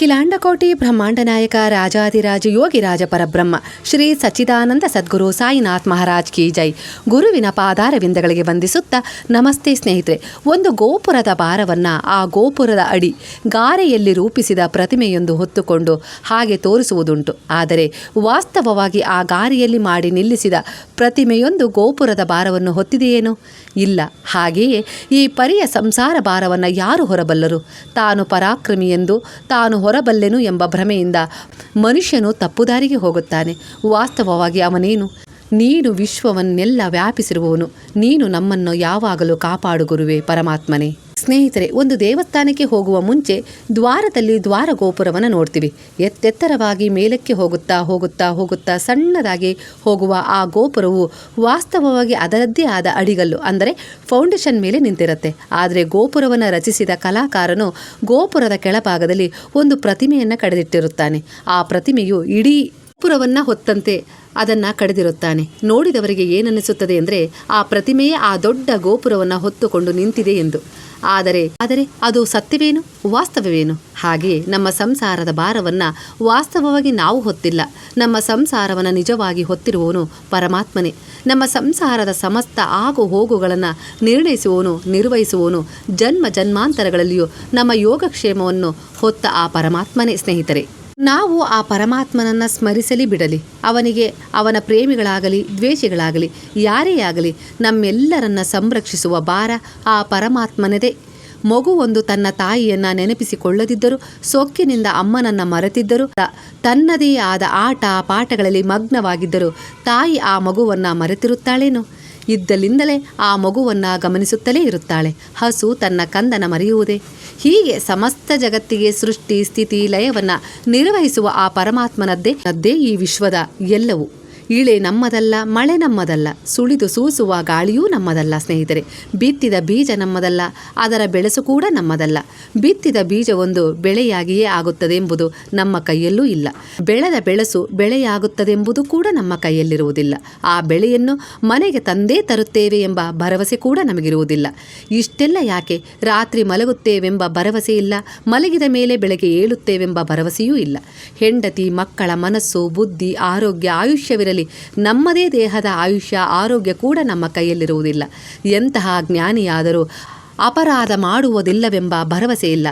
ಅಖಿಲಾಂಡಕೋಟಿ ಬ್ರಹ್ಮಾಂಡ ನಾಯಕ ರಾಜಾದಿರಾಜ ಯೋಗಿರಾಜ ಪರಬ್ರಹ್ಮ, ಶ್ರೀ ಸಚ್ಚಿದಾನಂದ ಸದ್ಗುರು ಸಾಯಿನಾಥ್ ಮಹಾರಾಜ್ ಕಿ ಜೈ. ಗುರುವಿನ ಪಾದಾರವಿಂದಗಳಿಗೆ ವಂದಿಸುತ್ತಾ ನಮಸ್ತೆ ಸ್ನೇಹಿತರೆ, ಒಂದು ಗೋಪುರದ ಭಾರವನ್ನು ಆ ಗೋಪುರದ ಅಡಿ ಗಾರೆಯಲ್ಲಿ ರೂಪಿಸಿದ ಪ್ರತಿಮೆಯೊಂದು ಹೊತ್ತುಕೊಂಡು ಹಾಗೆ ತೋರಿಸುವುದುಂಟು. ಆದರೆ ವಾಸ್ತವವಾಗಿ ಆ ಗಾರೆಯಲ್ಲಿ ಮಾಡಿ ನಿಲ್ಲಿಸಿದ ಪ್ರತಿಮೆಯೊಂದು ಗೋಪುರದ ಭಾರವನ್ನು ಹೊತ್ತಿದೆಯೇನು? ಇಲ್ಲ. ಹಾಗೆಯೇ ಈ ಪರಿಯ ಸಂಸಾರ ಭಾರವನ್ನು ಯಾರು ಹೊರಬಲ್ಲರು? ತಾನು ಪರಾಕ್ರಮಿ ಎಂದು ತಾನು ಹೊರಬಲ್ಲೆನು ಎಂಬ ಭ್ರಮೆಯಿಂದ ಮನುಷ್ಯನು ತಪ್ಪುದಾರಿಗೆ ಹೋಗುತ್ತಾನೆ. ವಾಸ್ತವವಾಗಿ ಅವನೇನು? ನೀನು ವಿಶ್ವವನ್ನೆಲ್ಲ ವ್ಯಾಪಿಸಿರುವವನು. ನೀನು ನಮ್ಮನ್ನು ಯಾವಾಗಲೂ ಕಾಪಾಡು ಗುರುವೇ ಪರಮಾತ್ಮನೇ. ಸ್ನೇಹಿತರೆ, ಒಂದು ದೇವಸ್ಥಾನಕ್ಕೆ ಹೋಗುವ ಮುಂಚೆ ದ್ವಾರದಲ್ಲಿ ದ್ವಾರ ಗೋಪುರವನ್ನು ನೋಡ್ತೀವಿ. ಎತ್ತೆತ್ತರವಾಗಿ ಮೇಲಕ್ಕೆ ಹೋಗುತ್ತಾ ಹೋಗುತ್ತಾ ಹೋಗುತ್ತಾ ಸಣ್ಣದಾಗಿ ಹೋಗುವ ಆ ಗೋಪುರವು ವಾಸ್ತವವಾಗಿ ಅದರದ್ದೇ ಆದ ಅಡಿಗಲ್ಲು, ಅಂದರೆ ಫೌಂಡೇಶನ್ ಮೇಲೆ ನಿಂತಿರುತ್ತೆ. ಆದರೆ ಗೋಪುರವನ್ನು ರಚಿಸಿದ ಕಲಾಕಾರನು ಗೋಪುರದ ಕೆಳಭಾಗದಲ್ಲಿ ಒಂದು ಪ್ರತಿಮೆಯನ್ನು ಕಡೆದಿಟ್ಟಿರುತ್ತಾನೆ. ಆ ಪ್ರತಿಮೆಯು ಇಡೀ ಗೋಪುರವನ್ನು ಹೊತ್ತಂತೆ ಅದನ್ನು ಕಡೆದಿರುತ್ತಾನೆ. ನೋಡಿದವರಿಗೆ ಏನನ್ನಿಸುತ್ತದೆ ಎಂದರೆ ಆ ಪ್ರತಿಮೆಯೇ ಆ ದೊಡ್ಡ ಗೋಪುರವನ್ನು ಹೊತ್ತುಕೊಂಡು ನಿಂತಿದೆ ಎಂದು. ಆದರೆ ಆದರೆ ಅದು ಸತ್ಯವೇನು? ವಾಸ್ತವವೇನು? ಹಾಗೆಯೇ ನಮ್ಮ ಸಂಸಾರದ ಭಾರವನ್ನು ವಾಸ್ತವವಾಗಿ ನಾವು ಹೊತ್ತಿಲ್ಲ. ನಮ್ಮ ಸಂಸಾರವನ್ನು ನಿಜವಾಗಿ ಹೊತ್ತಿರುವವನು ಪರಮಾತ್ಮನೇ. ನಮ್ಮ ಸಂಸಾರದ ಸಮಸ್ತ ಆಗು ಹೋಗುಗಳನ್ನು ನಿರ್ಣಯಿಸುವವನು, ನಿರ್ವಹಿಸುವವನು, ಜನ್ಮ ಜನ್ಮಾಂತರಗಳಲ್ಲಿಯೂ ನಮ್ಮ ಯೋಗಕ್ಷೇಮವನ್ನು ಹೊತ್ತ ಆ ಪರಮಾತ್ಮನೇ, ಸ್ನೇಹಿತರೆ. ನಾವು ಆ ಪರಮಾತ್ಮನನ್ನು ಸ್ಮರಿಸಲಿ ಬಿಡಲಿ. ಅವನಿಗೆ, ಅವನ ಪ್ರೇಮಿಗಳಾಗಲಿ, ದ್ವೇಷಿಗಳಾಗಲಿ, ಯಾರೇ ಆಗಲಿ, ನಮ್ಮೆಲ್ಲರನ್ನ ಸಂರಕ್ಷಿಸುವ ಭಾರ ಆ ಪರಮಾತ್ಮನದೇ. ಮಗುವೊಂದು ತನ್ನ ತಾಯಿಯನ್ನ ನೆನಪಿಸಿಕೊಳ್ಳದಿದ್ದರು, ಸೊಕ್ಕಿನಿಂದ ಅಮ್ಮನನ್ನ ಮರೆತಿದ್ದರು, ತನ್ನದೇ ಆದ ಆಟ, ಪಾಠಗಳಲ್ಲಿ ಮಗ್ನವಾಗಿದ್ದರು, ತಾಯಿ ಆ ಮಗುವನ್ನ ಮರೆತಿರುತ್ತಾಳೇನೋ? ಇದ್ದಲ್ಲಿಂದಲೇ ಆ ಮಗುವನ್ನ ಗಮನಿಸುತ್ತಲೇ ಇರುತ್ತಾಳೆ. ಹಸು ತನ್ನ ಕಂದನ ಮರೆಯುವುದೇ. ಹೀಗೆ ಸಮಸ್ತ ಜಗತ್ತಿಗೆ ಸೃಷ್ಟಿ ಸ್ಥಿತಿ ಲಯವನ್ನು ನಿರ್ವಹಿಸುವ ಆ ಪರಮಾತ್ಮನದ್ದೇ ಅದ್ದೇ ಈ ವಿಶ್ವದ ಎಲ್ಲವೂ. ಇಳೆ ನಮ್ಮದಲ್ಲ, ಮಳೆ ನಮ್ಮದಲ್ಲ, ಸುಳಿದು ಸೂಸುವ ಗಾಳಿಯೂ ನಮ್ಮದಲ್ಲ ಸ್ನೇಹಿತರೆ. ಬಿತ್ತಿದ ಬೀಜ ನಮ್ಮದಲ್ಲ, ಅದರ ಬೆಳೆಸು ಕೂಡ ನಮ್ಮದಲ್ಲ. ಬಿತ್ತಿದ ಬೀಜವೊಂದು ಬೆಳೆಯಾಗಿಯೇ ಆಗುತ್ತದೆ ಎಂಬುದು ನಮ್ಮ ಕೈಯಲ್ಲೂ ಇಲ್ಲ. ಬೆಳೆದ ಬೆಳೆಸು ಬೆಳೆಯಾಗುತ್ತದೆಂಬುದು ಕೂಡ ನಮ್ಮ ಕೈಯಲ್ಲಿರುವುದಿಲ್ಲ. ಆ ಬೆಳೆಯನ್ನು ಮನೆಗೆ ತಂದೇ ತರುತ್ತೇವೆ ಎಂಬ ಭರವಸೆ ಕೂಡ ನಮಗಿರುವುದಿಲ್ಲ. ಇಷ್ಟೆಲ್ಲ ಯಾಕೆ? ರಾತ್ರಿ ಮಲಗುತ್ತೇವೆಂಬ ಭರವಸೆ ಇಲ್ಲ. ಮಲಗಿದ ಮೇಲೆ ಬೆಳಗ್ಗೆ ಏಳುತ್ತೇವೆಂಬ ಭರವಸೆಯೂ ಇಲ್ಲ. ಹೆಂಡತಿ, ಮಕ್ಕಳ ಮನಸ್ಸು, ಬುದ್ಧಿ, ಆರೋಗ್ಯ, ಆಯುಷ್ಯವಿರಲಿ ನಮ್ಮದೇ ದೇಹದ ಆಯುಷ್ಯ, ಆರೋಗ್ಯ ಕೂಡ ನಮ್ಮ ಕೈಯಲ್ಲಿರುವುದಿಲ್ಲ. ಎಂತಹ ಜ್ಞಾನಿಯಾದರೂ ಅಪರಾಧ ಮಾಡುವುದಿಲ್ಲವೆಂಬ ಭರವಸೆ ಇಲ್ಲ.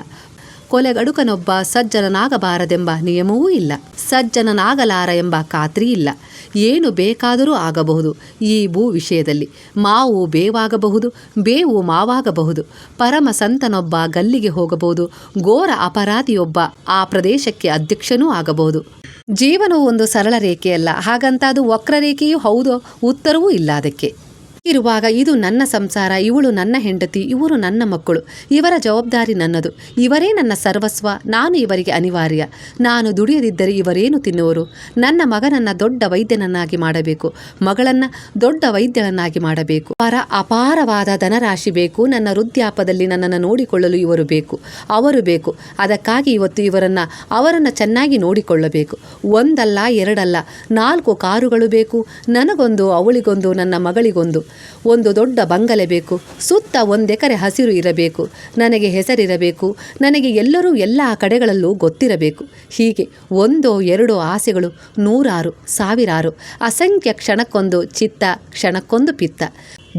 ಕೊಲೆಗಡುಕನೊಬ್ಬ ಸಜ್ಜನನಾಗಬಾರದೆಂಬ ನಿಯಮವೂ ಇಲ್ಲ. ಸಜ್ಜನನಾಗಲಾರ ಎಂಬ ಖಾತ್ರಿ ಇಲ್ಲ. ಏನು ಬೇಕಾದರೂ ಆಗಬಹುದು. ಈ ಭೂ ವಿಷಯದಲ್ಲಿ ಮಾವು ಬೇವಾಗಬಹುದು, ಬೇವು ಮಾವಾಗಬಹುದು. ಪರಮ ಸಂತನೊಬ್ಬ ಗಲ್ಲಿಗೆ ಹೋಗಬಹುದು. ಘೋರ ಅಪರಾಧಿಯೊಬ್ಬ ಆ ಪ್ರದೇಶಕ್ಕೆ ಅಧ್ಯಕ್ಷನೂ ಆಗಬಹುದು. ಜೀವನವು ಒಂದು ಸರಳ ರೇಖೆಯಲ್ಲ. ಹಾಗಂತ ಅದು ವಕ್ರರೇಖೆಯೂ ಹೌದು ಉತ್ತರವೂ ಇಲ್ಲ ಅದಕ್ಕೆ. ಇರುವಾಗ ಇದು ನನ್ನ ಸಂಸಾರ, ಇವಳು ನನ್ನ ಹೆಂಡತಿ, ಇವರು ನನ್ನ ಮಕ್ಕಳು. ಇವರ ಜವಾಬ್ದಾರಿ ನನ್ನದು. ಇವರೇ ನನ್ನ ಸರ್ವಸ್ವ, ನಾನು ಇವರಿಗೆ ಅನಿವಾರ್ಯ. ನಾನು ದುಡಿಯದಿದ್ದರೆ ಇವರೇನು ತಿನ್ನುವರು? ನನ್ನ ಮಗನನ್ನ ದೊಡ್ಡ ವೈದ್ಯನನ್ನಾಗಿ ಮಾಡಬೇಕು. ಮಗಳನ್ನ ದೊಡ್ಡ ವೈದ್ಯನನ್ನಾಗಿ ಮಾಡಬೇಕು. ಅವರ ಅಪಾರವಾದ ಧನರಾಶಿ ಬೇಕು. ನನ್ನ ವೃದ್ಧಾಪದಲ್ಲಿ ನನ್ನನ್ನು ನೋಡಿಕೊಳ್ಳಲು ಇವರು ಬೇಕು. ಅವರು ಬೇಕು. ಅದಕ್ಕಾಗಿ ಇವತ್ತು ಇವರನ್ನ, ಅವರನ್ನು ಚೆನ್ನಾಗಿ ನೋಡಿಕೊಳ್ಳಬೇಕು. ಒಂದಲ್ಲ, ಎರಡಲ್ಲ, ನಾಲ್ಕು ಕಾರುಗಳು ಬೇಕು. ನನಗೊಂದು, ಅವಳಿಗೊಂದು, ನನ್ನ ಮಗಳಿಗೊಂದು. ಒಂದು ದೊಡ್ಡ ಬಂಗಲೆ ಬೇಕು, ಸುತ್ತ ಒಂದೆಕರೆ ಹಸಿರು ಇರಬೇಕು, ನನಗೆ ಹೆಸರಿರಬೇಕು, ನನಗೆ ಎಲ್ಲರೂ ಎಲ್ಲ ಕಡೆಗಳಲ್ಲೂ ಗೊತ್ತಿರಬೇಕು. ಹೀಗೆ ಒಂದೋ ಎರಡೋ ಆಸೆಗಳು, ನೂರಾರು, ಸಾವಿರಾರು, ಅಸಂಖ್ಯ ಕ್ಷಣಕ್ಕೊಂದು ಚಿತ್ತ, ಕ್ಷಣಕ್ಕೊಂದು ಪಿತ್ತ.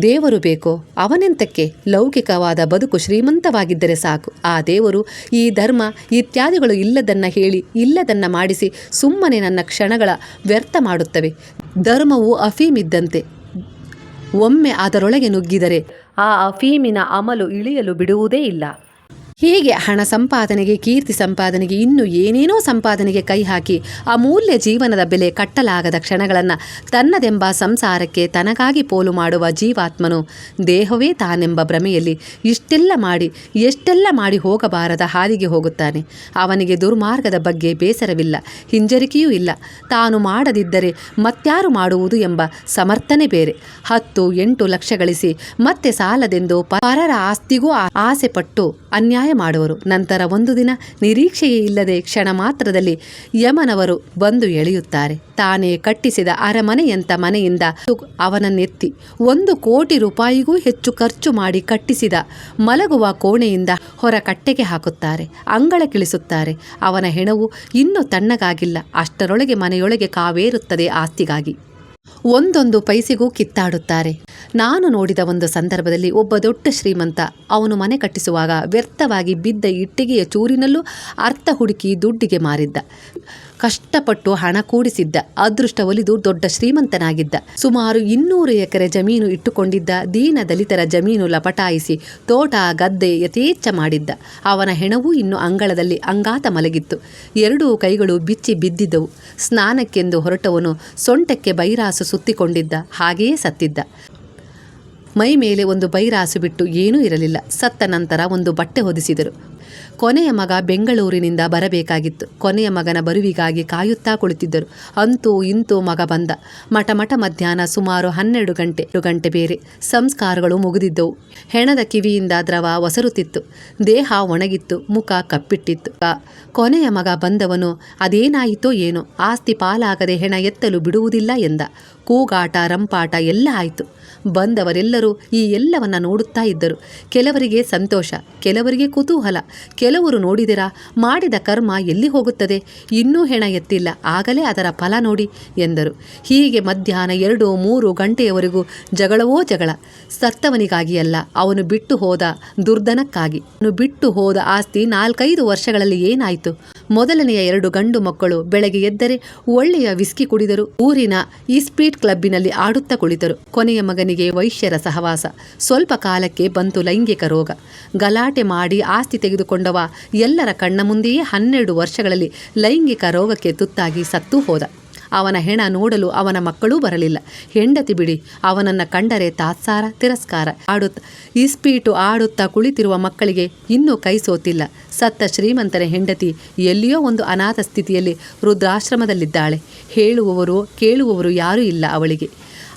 ದೇವರು ಬೇಕೋ, ಅವನೆಂತಕ್ಕೆ ಲೌಕಿಕವಾದ ಬದುಕು ಶ್ರೀಮಂತವಾಗಿದ್ದರೆ ಸಾಕು. ಆ ದೇವರು ಈ ಧರ್ಮ, ಇತ್ಯಾದಿಗಳು ಇಲ್ಲದನ್ನ ಹೇಳಿ, ಇಲ್ಲದನ್ನ ಮಾಡಿಸಿ ಸುಮ್ಮನೆ ನನ್ನ ಕ್ಷಣಗಳ ವ್ಯರ್ಥ ಮಾಡುತ್ತವೆ. ಧರ್ಮವು ಅಫೀಮಿದ್ದಂತೆ ಒಮ್ಮೆ ಅದರೊಳಗೆ ನುಗ್ಗಿದರೆ ಆ ಅಫೀಮಿನ ಅಮಲು ಇಳಿಯಲು ಬಿಡುವುದೇ ಇಲ್ಲ. ಹೀಗೆ ಹಣ ಸಂಪಾದನೆಗೆ, ಕೀರ್ತಿ ಸಂಪಾದನೆಗೆ, ಇನ್ನು ಏನೇನೋ ಸಂಪಾದನೆಗೆ ಕೈ ಹಾಕಿ ಅಮೂಲ್ಯ ಜೀವನದ ಬೆಲೆ ಕಟ್ಟಲಾಗದ ಕ್ಷಣಗಳನ್ನು ತನ್ನದೆಂಬ ಸಂಸಾರಕ್ಕೆ ತನಗಾಗಿ ಪೋಲು ಮಾಡುವ ಜೀವಾತ್ಮನು ದೇಹವೇ ತಾನೆಂಬ ಭ್ರಮೆಯಲ್ಲಿ ಇಷ್ಟೆಲ್ಲ ಮಾಡಿ, ಎಷ್ಟೆಲ್ಲ ಮಾಡಿ ಹೋಗಬಾರದ ಹಾದಿಗೆ ಹೋಗುತ್ತಾನೆ. ಅವನಿಗೆ ದುರ್ಮಾರ್ಗದ ಬಗ್ಗೆ ಬೇಸರವಿಲ್ಲ, ಹಿಂಜರಿಕೆಯೂ ಇಲ್ಲ. ತಾನು ಮಾಡದಿದ್ದರೆ ಮತ್ಯಾರು ಮಾಡುವುದು ಎಂಬ ಸಮರ್ಥನೆ ಬೇರೆ. ಹತ್ತು ಎಂಟು ಲಕ್ಷ ಗಳಿಸಿ ಮತ್ತೆ ಸಾಲದೆಂದು ಪರರ ಆಸ್ತಿಗೂ ಆ- ಆಸೆ ಪಟ್ಟು ಅನ್ಯಾಯ ಮಾಡುವರು. ನಂತರ ಒಂದು ದಿನ ನಿರೀಕ್ಷೆಯೇ ಇಲ್ಲದೆ ಕ್ಷಣ ಮಾತ್ರದಲ್ಲಿ ಯಮನವರು ಬಂದು ಎಳೆಯುತ್ತಾರೆ. ತಾನೇ ಕಟ್ಟಿಸಿದ ಅರಮನೆಯಂತ ಮನೆಯಿಂದ ಅವನನ್ನೆತ್ತಿ ಒಂದು ಕೋಟಿ ರೂಪಾಯಿಗೂ ಹೆಚ್ಚು ಖರ್ಚು ಮಾಡಿ ಕಟ್ಟಿಸಿದ ಮಲಗುವ ಕೋಣೆಯಿಂದ ಹೊರ ಕಟ್ಟೆಗೆ ಹಾಕುತ್ತಾರೆ. ಅಂಗಳ ಕಿಳಿಸುತ್ತಾರೆ. ಅವನ ಹೆಣವು ಇನ್ನೂ ತಣ್ಣಗಾಗಿಲ್ಲ. ಅಷ್ಟರೊಳಗೆ ಮನೆಯೊಳಗೆ ಕಾವೇರುತ್ತದೆ ಆಸ್ತಿಗಾಗಿ. ಒಂದೊಂದು ಪೈಸೆಗೂ ಕಿತ್ತಾಡುತ್ತಾರೆ. ನಾನು ನೋಡಿದ ಒಂದು ಸಂದರ್ಭದಲ್ಲಿ ಒಬ್ಬ ದೊಡ್ಡ ಶ್ರೀಮಂತ, ಅವನು ಮನೆ ಕಟ್ಟಿಸುವಾಗ ವ್ಯರ್ಥವಾಗಿ ಬಿದ್ದ ಇಟ್ಟಿಗೆಯ ಚೂರಿನಲ್ಲೂ ಅರ್ಥ ಹುಡುಕಿ ದುಡ್ಡಿಗೆ ಮಾರಿದ್ದ. ಕಷ್ಟಪಟ್ಟು ಹಣ ಕೂಡಿಸಿದ್ದ, ಅದೃಷ್ಟ ಒಲಿದು ದೊಡ್ಡ ಶ್ರೀಮಂತನಾಗಿದ್ದ. ಸುಮಾರು ಇನ್ನೂರು ಎಕರೆ ಜಮೀನು ಇಟ್ಟುಕೊಂಡಿದ್ದ ದೀನ ದಲಿತರ ಜಮೀನು ಲಪಟಾಯಿಸಿ ತೋಟ ಗದ್ದೆ ಯಥೇಚ್ಛ ಮಾಡಿದ್ದ. ಅವನ ಹೆಣವೂ ಇನ್ನು ಅಂಗಳದಲ್ಲಿ ಅಂಗಾತ ಮಲಗಿತ್ತು. ಎರಡೂ ಕೈಗಳು ಬಿಚ್ಚಿ ಬಿದ್ದಿದ್ದವು. ಸ್ನಾನಕ್ಕೆಂದು ಹೊರಟವನು ಸೊಂಟಕ್ಕೆ ಬೈರಾಸು ಸುತ್ತಿಕೊಂಡಿದ್ದ, ಹಾಗೆಯೇ ಸತ್ತಿದ್ದ. ಮೈ ಮೇಲೆ ಒಂದು ಬೈರಾಸು ಬಿಟ್ಟು ಏನೂ ಇರಲಿಲ್ಲ. ಸತ್ತ ನಂತರ ಒಂದು ಬಟ್ಟೆ ಹೊದಿಸಿದರು. ಕೊನೆಯ ಮಗ ಬೆಂಗಳೂರಿನಿಂದ ಬರಬೇಕಾಗಿತ್ತು. ಕೊನೆಯ ಮಗನ ಬರುವಿಗಾಗಿ ಕಾಯುತ್ತಾ ಕುಳಿತಿದ್ದರು. ಅಂತೂ ಇಂತೂ ಮಗ ಬಂದ. ಮಠ ಮಧ್ಯಾಹ್ನ ಸುಮಾರು ಹನ್ನೆರಡು ಗಂಟೆ ಗಂಟೆ ಬೇರೆ ಸಂಸ್ಕಾರಗಳು ಮುಗಿದಿದ್ದವು. ಹೆಣದ ಕಿವಿಯಿಂದ ದ್ರವ ಒಸರುತ್ತಿತ್ತು. ದೇಹ ಒಣಗಿತ್ತು, ಮುಖ ಕಪ್ಪಿಟ್ಟಿತ್ತು. ಕೊನೆಯ ಮಗ ಬಂದವನು, ಅದೇನಾಯಿತೋ ಏನೋ, ಆಸ್ತಿ ಪಾಲಾಗದೆ ಹೆಣ ಎತ್ತಲು ಬಿಡುವುದಿಲ್ಲ ಎಂದ. ಕೂಗಾಟ, ರಂಪಾಟ ಎಲ್ಲ ಆಯಿತು. ಬಂದವರೆಲ್ಲರೂ ಈ ಎಲ್ಲವನ್ನ ನೋಡುತ್ತಾ ಇದ್ದರು. ಕೆಲವರಿಗೆ ಸಂತೋಷ, ಕೆಲವರಿಗೆ ಕುತೂಹಲ. ಕೆಲವರು ನೋಡಿದಿರಾ, ಮಾಡಿದ ಕರ್ಮ ಎಲ್ಲಿ ಹೋಗುತ್ತದೆ? ಇನ್ನೂ ಹೆಣ ಎತ್ತಿಲ್ಲ, ಆಗಲೇ ಅದರ ಫಲ ನೋಡಿ ಎಂದರು. ಹೀಗೆ ಮಧ್ಯಾಹ್ನ ಎರಡು, ಮೂರು ಗಂಟೆಯವರೆಗೂ ಜಗಳವೋ ಜಗಳ. ಸತ್ತವನಿಗಾಗಿ ಅಲ್ಲ, ಅವನು ಬಿಟ್ಟು ಹೋದ ದುರ್ದನಕ್ಕಾಗಿ ಅವನು ಬಿಟ್ಟು ಹೋದ ಆಸ್ತಿ ನಾಲ್ಕೈದು ವರ್ಷಗಳಲ್ಲಿ ಏನಾಯಿತು? ಮೊದಲನೆಯ ಎರಡು ಗಂಡು ಮಕ್ಕಳು ಬೆಳಗ್ಗೆ ಎದ್ದರೆ ಒಳ್ಳೆಯ ವಿಸ್ಕಿ ಕುಡಿದರು. ಊರಿನ ಇಸ್ಪೀಟ್ ಕ್ಲಬ್ಬಿನಲ್ಲಿ ಆಡುತ್ತಾ ಕುಳಿತರು. ಕೊನೆಯ ಮಗನಿಗೆ ವೈಶ್ಯರ ಸಹವಾಸ. ಸ್ವಲ್ಪ ಕಾಲಕ್ಕೆ ಬಂತು ಲೈಂಗಿಕ ರೋಗ. ಗಲಾಟೆ ಮಾಡಿ ಆಸ್ತಿ ತೆಗೆದುಕೊಂಡವ ಎಲ್ಲರ ಕಣ್ಣ ಮುಂದೆಯೇ ಹನ್ನೆರಡು ವರ್ಷಗಳಲ್ಲಿ ಲೈಂಗಿಕ ರೋಗಕ್ಕೆ ತುತ್ತಾಗಿ ಸತ್ತು ಹೋದ. ಅವನ ಹೆಣ ನೋಡಲು ಅವನ ಮಕ್ಕಳೂ ಬರಲಿಲ್ಲ. ಹೆಂಡತಿ ಬಿಡಿ, ಅವನನ್ನು ಕಂಡರೆ ತಾತ್ಸಾರ, ತಿರಸ್ಕಾರ. ಆಡುತ್ತ ಇಸ್ಪೀಟು ಆಡುತ್ತಾ ಕುಳಿತಿರುವ ಮಕ್ಕಳಿಗೆ ಇನ್ನೂ ಕೈ ಸೋತಿಲ್ಲ. ಸತ್ತ ಶ್ರೀಮಂತನ ಹೆಂಡತಿ ಎಲ್ಲಿಯೋ ಒಂದು ಅನಾಥ ಸ್ಥಿತಿಯಲ್ಲಿ ರುದ್ರಾಶ್ರಮದಲ್ಲಿದ್ದಾಳೆ. ಹೇಳುವವರು, ಕೇಳುವವರು ಯಾರೂ ಇಲ್ಲ ಅವಳಿಗೆ.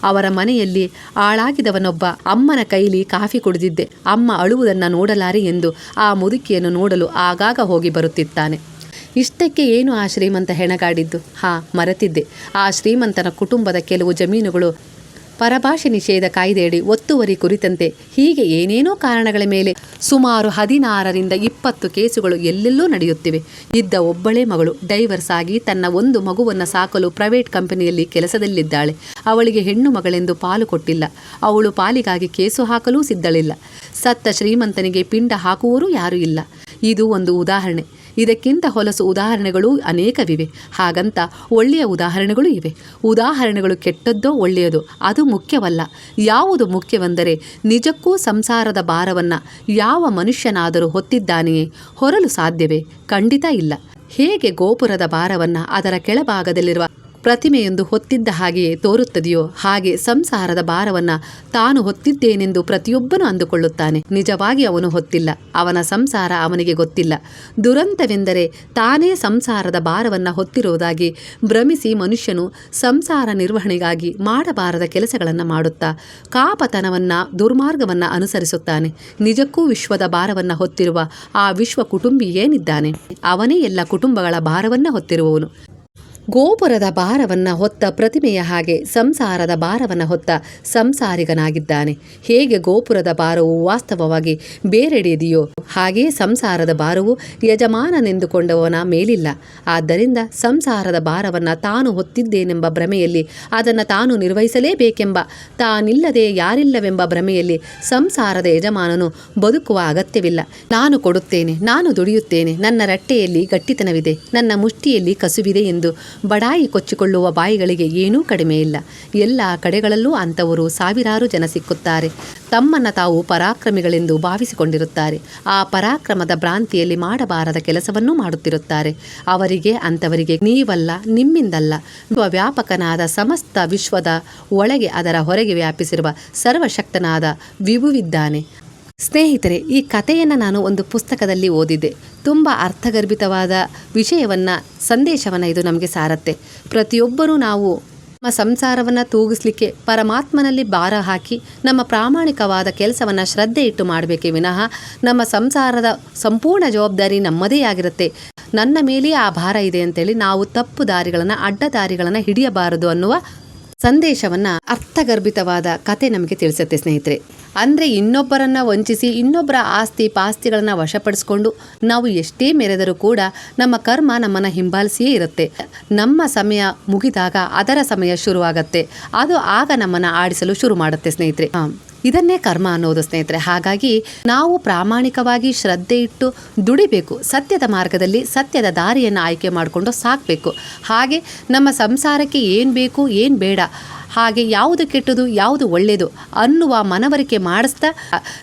ಅವರ ಮನೆಯಲ್ಲಿ ಆಳಾಗಿದವನೊಬ್ಬ ಅಮ್ಮನ ಕೈಲಿ ಕಾಫಿ ಕುಡಿದಿದ್ದೆ. ಅಮ್ಮ ಅಳುವುದನ್ನು ನೋಡಲಾರೆ ಎಂದು ಆ ಮುದುಕಿಯನ್ನು ನೋಡಲು ಆಗಾಗ ಹೋಗಿ ಬರುತ್ತಿದ್ದಾನೆ. ಇಷ್ಟಕ್ಕೆ ಏನು ಆ ಶ್ರೀಮಂತ ಹೆಣಗಾಡಿದ್ದು? ಹಾ, ಮರೆತಿದ್ದೆ. ಆ ಶ್ರೀಮಂತನ ಕುಟುಂಬದ ಕೆಲವು ಜಮೀನುಗಳು ಪರಭಾಷೆ ನಿಷೇಧ ಕಾಯ್ದೆಯಡಿ ಒತ್ತುವರಿ ಕುರಿತಂತೆ ಹೀಗೆ ಏನೇನೋ ಕಾರಣಗಳ ಮೇಲೆ ಸುಮಾರು ಹದಿನಾರರಿಂದ ಇಪ್ಪತ್ತು ಕೇಸುಗಳು ಎಲ್ಲೆಲ್ಲೂ ನಡೆಯುತ್ತಿವೆ. ಇದ್ದ ಒಬ್ಬಳೇ ಮಗಳು, ಡೈವರ್ಸ್ ಆಗಿ ತನ್ನ ಒಂದು ಮಗುವನ್ನು ಸಾಕಲು ಪ್ರೈವೇಟ್ ಕಂಪನಿಯಲ್ಲಿ ಕೆಲಸದಲ್ಲಿದ್ದಾಳೆ. ಅವಳಿಗೆ ಹೆಣ್ಣು ಮಗಳೆಂದು ಪಾಲು ಕೊಟ್ಟಿಲ್ಲ. ಅವಳು ಪಾಲಿಗಾಗಿ ಕೇಸು ಹಾಕಲೂ ಸಿದ್ಧಳಿಲ್ಲ. ಸತ್ತ ಶ್ರೀಮಂತನಿಗೆ ಪಿಂಡ ಹಾಕುವರೂ ಯಾರೂ ಇಲ್ಲ. ಇದು ಒಂದು ಉದಾಹರಣೆ. ಇದಕ್ಕಿಂತ ಹೊಲಸು ಉದಾಹರಣೆಗಳು ಅನೇಕವಿವೆ. ಹಾಗಂತ ಒಳ್ಳೆಯ ಉದಾಹರಣೆಗಳು ಇವೆ. ಉದಾಹರಣೆಗಳು ಕೆಟ್ಟದ್ದೋ ಒಳ್ಳೆಯದೋ ಅದು ಮುಖ್ಯವಲ್ಲ. ಯಾವುದು ಮುಖ್ಯವೆಂದರೆ ನಿಜಕ್ಕೂ ಸಂಸಾರದ ಭಾರವನ್ನು ಯಾವ ಮನುಷ್ಯನಾದರೂ ಹೊತ್ತಿದ್ದಾನೆಯೇ ಹೊರಲು ಸಾಧ್ಯವೇ? ಖಂಡಿತ ಇಲ್ಲ. ಹೇಗೆ ಗೋಪುರದ ಭಾರವನ್ನು ಅದರ ಕೆಳಭಾಗದಲ್ಲಿರುವ ಪ್ರತಿಮೆಯೊಂದು ಹೊತ್ತಿದ್ದ ಹಾಗೆಯೇ ತೋರುತ್ತದೆಯೋ ಹಾಗೆ ಸಂಸಾರದ ಭಾರವನ್ನ ತಾನು ಹೊತ್ತಿದ್ದೇನೆಂದು ಪ್ರತಿಯೊಬ್ಬನು ಅಂದುಕೊಳ್ಳುತ್ತಾನೆ. ನಿಜವಾಗಿ ಅವನು ಹೊತ್ತಿಲ್ಲ. ಅವನ ಸಂಸಾರ ಅವನಿಗೆ ಗೊತ್ತಿಲ್ಲ. ದುರಂತವೆಂದರೆ ತಾನೇ ಸಂಸಾರದ ಭಾರವನ್ನ ಹೊತ್ತಿರುವುದಾಗಿ ಭ್ರಮಿಸಿ ಮನುಷ್ಯನು ಸಂಸಾರ ನಿರ್ವಹಣೆಗಾಗಿ ಮಾಡಬಾರದ ಕೆಲಸಗಳನ್ನು ಮಾಡುತ್ತಾ ಕಾಪತನವನ್ನ, ದುರ್ಮಾರ್ಗವನ್ನ ಅನುಸರಿಸುತ್ತಾನೆ. ನಿಜಕ್ಕೂ ವಿಶ್ವದ ಭಾರವನ್ನ ಹೊತ್ತಿರುವ ಆ ವಿಶ್ವ ಕುಟುಂಬಿ ಏನಿದ್ದಾನೆ? ಅವನೇ ಎಲ್ಲ ಕುಟುಂಬಗಳ ಭಾರವನ್ನ ಹೊತ್ತಿರುವವನು. ಗೋಪುರದ ಭಾರವನ್ನ ಹೊತ್ತ ಪ್ರತಿಮೆಯ ಹಾಗೆ ಸಂಸಾರದ ಭಾರವನ್ನು ಹೊತ್ತ ಸಂಸಾರಿಗನಾಗಿದ್ದಾನೆ. ಹೇಗೆ ಗೋಪುರದ ಭಾರವು ವಾಸ್ತವವಾಗಿ ಬೇರೆಡೆಯದೆಯೋ ಹಾಗೆಯೇ ಸಂಸಾರದ ಭಾರವು ಯಜಮಾನನೆಂದುಕೊಂಡವನ ಮೇಲಿಲ್ಲ. ಆದ್ದರಿಂದ ಸಂಸಾರದ ಭಾರವನ್ನು ತಾನು ಹೊತ್ತಿದ್ದೇನೆಂಬ ಭ್ರಮೆಯಲ್ಲಿ ಅದನ್ನು ತಾನು ನಿರ್ವಹಿಸಲೇಬೇಕೆಂಬ ತಾನಿಲ್ಲದೆ ಯಾರಿಲ್ಲವೆಂಬ ಭ್ರಮೆಯಲ್ಲಿ ಸಂಸಾರದ ಯಜಮಾನನು ಬದುಕುವ ಅಗತ್ಯವಿಲ್ಲ. ನಾನು ಕೊಡುತ್ತೇನೆ, ನಾನು ದುಡಿಯುತ್ತೇನೆ, ನನ್ನ ರಟ್ಟೆಯಲ್ಲಿ ಗಟ್ಟಿತನವಿದೆ, ನನ್ನ ಮುಷ್ಟಿಯಲ್ಲಿ ಕಸುವಿದೆ ಎಂದು ಬಡಾಯಿ ಕೊಚ್ಚಿಕೊಳ್ಳುವ ಬಾಯಿಗಳಿಗೆ ಏನೂ ಕಡಿಮೆ ಇಲ್ಲ. ಎಲ್ಲ ಕಡೆಗಳಲ್ಲೂ ಅಂಥವರು ಸಾವಿರಾರು ಜನ ಸಿಕ್ಕುತ್ತಾರೆ. ತಮ್ಮನ್ನು ತಾವು ಪರಾಕ್ರಮಿಗಳೆಂದು ಭಾವಿಸಿಕೊಂಡಿರುತ್ತಾರೆ. ಆ ಪರಾಕ್ರಮದ ಭ್ರಾಂತಿಯಲ್ಲಿ ಮಾಡಬಾರದ ಕೆಲಸವನ್ನು ಮಾಡುತ್ತಿರುತ್ತಾರೆ. ಅವರಿಗೆ, ಅಂಥವರಿಗೆ ನೀವಲ್ಲ, ನಿಮ್ಮಿಂದಲ್ಲ. ವ್ಯಾಪಕನಾದ ಸಮಸ್ತ ವಿಶ್ವದ ಒಳಗೆ ಅದರ ಹೊರಗೆ ವ್ಯಾಪಿಸಿರುವ ಸರ್ವಶಕ್ತನಾದ ವಿಭುವಿದ್ದಾನೆ. ಸ್ನೇಹಿತರೆ, ಈ ಕಥೆಯನ್ನು ನಾನು ಒಂದು ಪುಸ್ತಕದಲ್ಲಿ ಓದಿದ್ದೆ. ತುಂಬ ಅರ್ಥಗರ್ಭಿತವಾದ ವಿಷಯವನ್ನು, ಸಂದೇಶವನ್ನು ಇದು ನಮಗೆ ಸಾರತ್ತೆ. ಪ್ರತಿಯೊಬ್ಬರೂ ನಾವು ನಮ್ಮ ಸಂಸಾರವನ್ನು ತೂಗಿಸ್ಲಿಕ್ಕೆ ಪರಮಾತ್ಮನಲ್ಲಿ ಭಾರ ಹಾಕಿ, ನಮ್ಮ ಪ್ರಾಮಾಣಿಕವಾದ ಕೆಲಸವನ್ನು ಶ್ರದ್ಧೆ ಇಟ್ಟು ಮಾಡಬೇಕೆ ವಿನಃ, ನಮ್ಮ ಸಂಸಾರದ ಸಂಪೂರ್ಣ ಜವಾಬ್ದಾರಿ ನಮ್ಮದೇ ಆಗಿರುತ್ತೆ. ನನ್ನ ಮೇಲೆಯೇ ಆ ಭಾರ ಇದೆ ಅಂತೇಳಿ ನಾವು ತಪ್ಪು ದಾರಿಗಳನ್ನು, ಅಡ್ಡ ದಾರಿಗಳನ್ನು ಹಿಡಿಯಬಾರದು ಅನ್ನುವ ಸಂದೇಶವನ್ನ ಅರ್ಥಗರ್ಭಿತವಾದ ಕತೆ ನಮಗೆ ತಿಳಿಸುತ್ತೆ ಸ್ನೇಹಿತರೆ. ಅಂದ್ರೆ ಇನ್ನೊಬ್ಬರನ್ನ ವಂಚಿಸಿ ಇನ್ನೊಬ್ಬರ ಆಸ್ತಿ ಪಾಸ್ತಿಗಳನ್ನು ವಶಪಡಿಸಿಕೊಂಡು ನಾವು ಎಷ್ಟೇ ಮೆರೆದರೂ ಕೂಡ ನಮ್ಮ ಕರ್ಮ ನಮ್ಮನ್ನ ಹಿಂಬಾಲಿಸಿಯೇ ಇರುತ್ತೆ. ನಮ್ಮ ಸಮಯ ಮುಗಿದಾಗ ಅದರ ಸಮಯ ಶುರುವಾಗತ್ತೆ. ಅದು ಆಗ ನಮ್ಮನ್ನ ಆಡಿಸಲು ಶುರು ಮಾಡುತ್ತೆ ಸ್ನೇಹಿತರೆ. ಇದನ್ನೇ ಕರ್ಮ ಅನ್ನೋದು, ಸ್ನೇಹಿತರೆ. ಹಾಗಾಗಿ ನಾವು ಪ್ರಾಮಾಣಿಕವಾಗಿ ಶ್ರದ್ಧೆ ಇಟ್ಟು ದುಡಿಬೇಕು. ಸತ್ಯದ ಮಾರ್ಗದಲ್ಲಿ ಸತ್ಯದ ದಾರಿಯನ್ನು ಆಯ್ಕೆ ಮಾಡಿಕೊಂಡು ಸಾಕಬೇಕು. ಹಾಗೆ ನಮ್ಮ ಸಂಸಾರಕ್ಕೆ ಏನು ಬೇಕು, ಏನು ಬೇಡ, ಹಾಗೆ ಯಾವುದು ಕೆಟ್ಟದು, ಯಾವುದು ಒಳ್ಳೆಯದು ಅನ್ನುವ ಮನವರಿಕೆ ಮಾಡಿಸ್ತಾ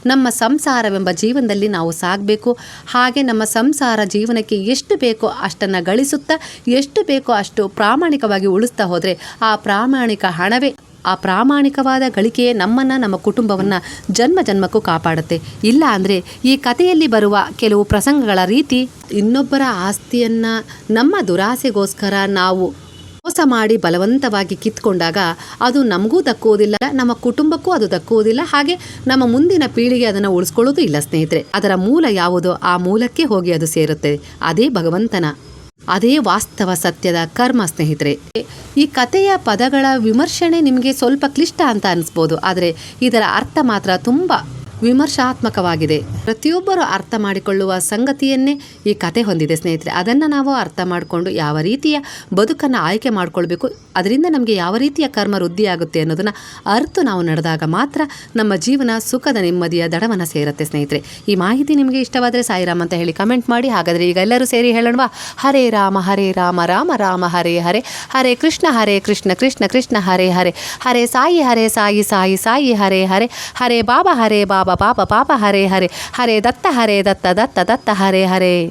ನಮ್ಮ ಸಂಸಾರವೆಂಬ ಜೀವನದಲ್ಲಿ ನಾವು ಸಾಗಬೇಕು. ಹಾಗೆ ನಮ್ಮ ಸಂಸಾರ ಜೀವನಕ್ಕೆ ಎಷ್ಟು ಬೇಕೋ ಅಷ್ಟನ್ನು ಗಳಿಸುತ್ತಾ, ಎಷ್ಟು ಬೇಕೋ ಅಷ್ಟು ಪ್ರಾಮಾಣಿಕವಾಗಿ ಉಳಿಸ್ತಾ ಹೋದರೆ ಆ ಪ್ರಾಮಾಣಿಕ ಹಣವೇ ಆ ಪ್ರಾಮಾಣಿಕವಾದ ಗಳಿಕೆಯೇ ನಮ್ಮನ್ನು, ನಮ್ಮ ಕುಟುಂಬವನ್ನು ಜನ್ಮ ಜನ್ಮಕ್ಕೂ ಕಾಪಾಡುತ್ತೆ. ಇಲ್ಲ ಅಂದರೆ ಈ ಕಥೆಯಲ್ಲಿ ಬರುವ ಕೆಲವು ಪ್ರಸಂಗಗಳ ರೀತಿ ಇನ್ನೊಬ್ಬರ ಆಸ್ತಿಯನ್ನು, ನಮ್ಮ ದುರಾಸೆಗೋಸ್ಕರ ನಾವು ಮೋಸ ಮಾಡಿ ಬಲವಂತವಾಗಿ ಕಿತ್ಕೊಂಡಾಗ ಅದು ನಮಗೂ ದಕ್ಕುವುದಿಲ್ಲ ನಮ್ಮ ಕುಟುಂಬಕ್ಕೂ ಅದು ದಕ್ಕುವುದಿಲ್ಲ ಹಾಗೆ ನಮ್ಮ ಮುಂದಿನ ಪೀಳಿಗೆ ಅದನ್ನು ಉಳಿಸ್ಕೊಳ್ಳೋದು ಇಲ್ಲ ಸ್ನೇಹಿತರೆ. ಅದರ ಮೂಲ ಯಾವುದೋ? ಆ ಮೂಲಕ್ಕೆ ಹೋಗಿ ಅದು ಸೇರುತ್ತೆ. ಅದೇ ಭಗವಂತನ ಅದೇ ವಾಸ್ತವ ಸತ್ಯದ ಕರ್ಮ ಸ್ನೇಹಿತರೆ. ಈ ಕಥೆಯ ಪದಗಳ ವಿಮರ್ಶನೆ ನಿಮಗೆ ಸ್ವಲ್ಪ ಕ್ಲಿಷ್ಟ ಅಂತ ಅನಿಸ್ಬೋದು, ಆದರೆ ಇದರ ಅರ್ಥ ಮಾತ್ರ ತುಂಬ ವಿಮರ್ಶಾತ್ಮಕವಾಗಿದೆ. ಪ್ರತಿಯೊಬ್ಬರು ಅರ್ಥ ಮಾಡಿಕೊಳ್ಳುವ ಸಂಗತಿಯನ್ನೇ ಈ ಕತೆ ಹೊಂದಿದೆ ಸ್ನೇಹಿತರೆ. ಅದನ್ನು ನಾವು ಅರ್ಥ ಮಾಡಿಕೊಂಡು ಯಾವ ರೀತಿಯ ಬದುಕನ್ನು ಆಯ್ಕೆ ಮಾಡಿಕೊಳ್ಬೇಕು, ಅದರಿಂದ ನಮಗೆ ಯಾವ ರೀತಿಯ ಕರ್ಮ ವೃದ್ಧಿಯಾಗುತ್ತೆ ಅನ್ನೋದನ್ನು ಅರ್ಥ ನಾವು ನಡೆದಾಗ ಮಾತ್ರ ನಮ್ಮ ಜೀವನ ಸುಖದ ನೆಮ್ಮದಿಯ ದಡವನ್ನು ಸೇರುತ್ತೆ ಸ್ನೇಹಿತರೆ. ಈ ಮಾಹಿತಿ ನಿಮಗೆ ಇಷ್ಟವಾದರೆ ಸಾಯಿರಾಮ್ ಅಂತ ಹೇಳಿ ಕಮೆಂಟ್ ಮಾಡಿ. ಹಾಗಾದರೆ ಈಗ ಎಲ್ಲರೂ ಸೇರಿ ಹೇಳೋಣವಾ? ಹರೇ ರಾಮ ಹರೇ ರಾಮ ರಾಮ ರಾಮ, ಹರೇ ಹರೇ. ಹರೇ ಕೃಷ್ಣ ಹರೇ ಕೃಷ್ಣ ಕೃಷ್ಣ ಕೃಷ್ಣ, ಹರೇ ಹರೇ. ಹರೇ ಸಾಯಿ ಹರೇ ಸಾಯಿ ಸಾಯಿ ಸಾಯಿ, ಹರೇ ಹರೇ. ಹರೇ ಬಾಬಾ ಹರೇ ಬಾಬಾ. ಬಾಬಾ ಪಾಪ ಹರೇ ಹರೇ. ಹರೇ ದತ್ತ ಹರೇ ದತ್ತ ದತ್ತ ದತ್ತ ಹರೇ ಹರೇ.